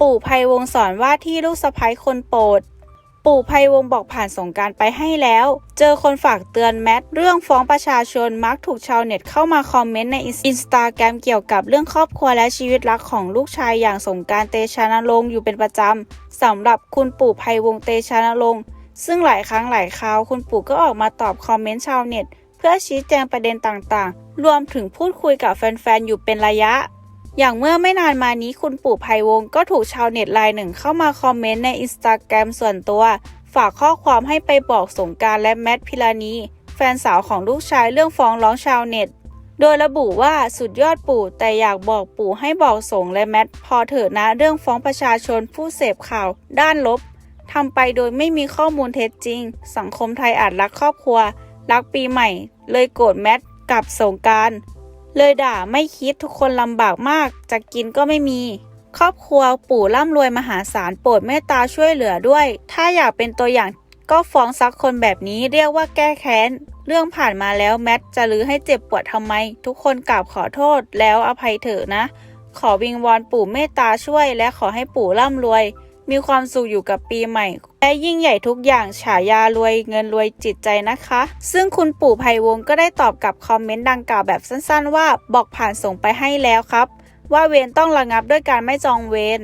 ปู่ไพวงสอนว่าที่ลูกสะใภ้คนโปรด ปู่ไพวงบอกผ่านสงการไปให้แล้ว เจอคนฝากเตือนแมทเรื่องฟ้องประชาชนมักถูกชาวเน็ตเข้ามาคอมเมนต์ในอินสตาแกรมเกี่ยวกับเรื่องครอบครัวและชีวิตรักของลูกชายอย่างสงการเตชะนรงค์อยู่เป็นประจำสำหรับคุณปู่ไพวงเตชะนรงค์ซึ่งหลายครั้งหลายคราวคุณปู่ก็ออกมาตอบคอมเมนต์ชาวเน็ต เพื่อชี้แจงประเด็นต่างๆ รวมถึงพูดคุยกับแฟนๆอยู่เป็นระยะ อย่างเมื่อไม่นานมานี้คุณปู่ไพวงก็ถูกชาวเน็ตรายหนึ่งเข้ามาคอมเมนต์ในอินสตาแกรมส่วนตัว ฝากข้อความให้ไปบอกสงการและแมทพิลานีแฟนสาวของลูกชายเรื่องฟ้องร้องชาวเน็ต โดยระบุว่าสุดยอดปู่แต่อยากบอกปู่ให้บอกสงและแมทพอเถอะนะเรื่องฟ้องประชาชนผู้เสพข่าว ด้านลบทำไปโดยไม่มีข้อมูลเท็จจริง สังคมไทยอาจรักครอบครัว รักปีใหม่ เลยโกรธแมทกับสงการ เลยด่าไม่คิดทุกคนลำบากมากจะกินก็ไม่มี ครอบครัวปู่ร่ำรวยมหาศาลโปรดเมตตาช่วยเหลือด้วย ถ้าอยากเป็นตัวอย่างก็ฟ้องซักคนแบบนี้เรียกว่าแก้แค้น เรื่องผ่านมาแล้วแมทจะลือให้เจ็บปวดทำไม ทุกคนกราบขอโทษแล้วอภัยเถอะนะ ขอวิงวอนปู่เมตตาช่วยและขอให้ปู่ร่ำรวย มีความสุขอยู่กับปีใหม่ และยิ่งใหญ่ทุกอย่างฉายารวยเงินรวยจิตใจนะคะ ซึ่งคุณปู่ไพวงก็ได้ตอบกับคอมเมนต์ดังกล่าวแบบสั้นๆ ว่าบอกผ่านส่งไปให้แล้วครับ ว่าเวรต้องระงับด้วยการไม่จองเวร